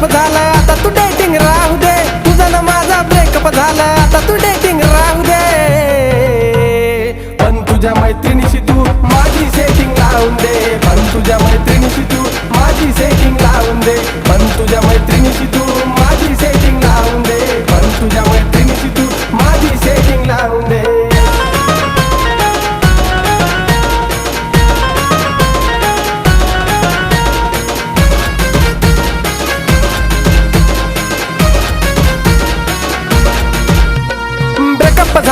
Breakup झाला आता तू dating राहू दे. तुझा ना माझा ब्रेकअप झाला आता तू डेटिंग राहू दे. पण तुझ्या मैत्रिणीशी तू माझी सेटिंग लावून दे. पण तुझ्या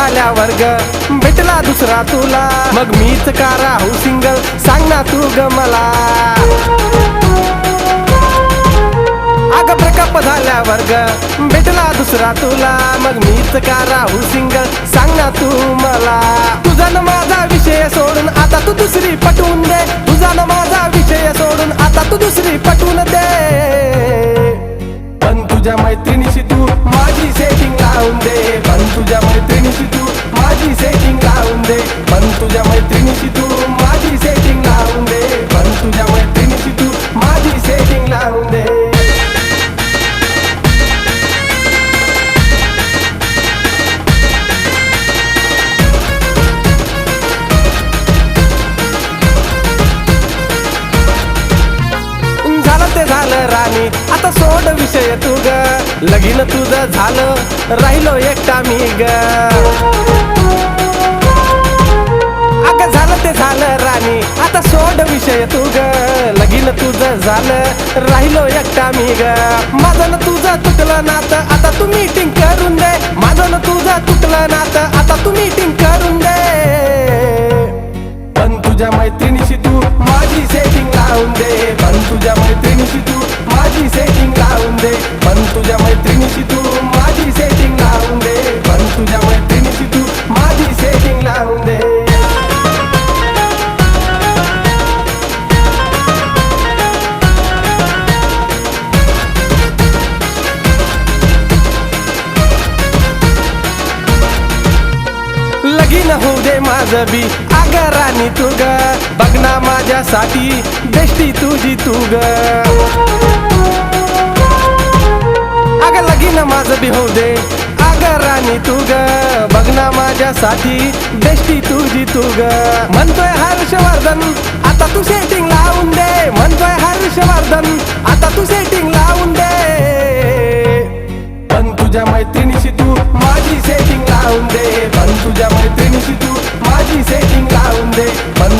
ब्रेकअप ग. भेटला दुसरा तुला. मग मीच का राहू सिंगल सांग ना तू ग मला. अग ब्रेकअप झाल्यावर ग. भेटला दुसरा तुला. मग मीच का राहू सिंगल सांग ना तू मला. तुझा न माझा विषय सोडून आता तू दुसरी पटवून दे. तुझा न माझा विषय सोडून आता तू दुसरी पटवून दे. पण तुझ्या मैत्रिणीशी तू माझी सेटिंग लावून दे पण तुझ्या मैत्रिणीशी तू माझी सेटिंग लावून दे पण तुझ्या मैत्रिणीशी तू माझी सेटिंग लावून दे पण तुझ्या मैत्रिणीशी तू लगीन तुझं झालं राहिलो एकटा मी ग. अगं झालं ते झालं राणी आता सोड विषय तू ग. लगीन तुझं झालं राहिलो एकटा मी ग. माझं न तुझं तुटलं नातं आता तुम्ही मीटिंग करून दे. माझं न तुझं तुटलं नातं आता तुम्ही मीटिंग करून दे. पण तुझ्या मैत्रिणीशी तू माझी सेटिंग लावून दे पण तुझ्या मैत्रिणीशी तू माझी सेटिंग लावून दे होऊ दे माझं बी. अगं राणी तू ग बघ ना माझ्यासाठी. बेष्टी तुझी तू ग अगं लगीन माझं बी होऊ दे. अगं राणी तू ग बघ ना माझ्यासाठी. बेष्टी तुझी तू ग म्हणतोय हर्षवर्धन आता तू सेटिंग लावून दे. म्हणतोय हर्षवर्धन आता तू सेटिंग लावून दे. पण तुझ्या मैत्रिणीशी i love you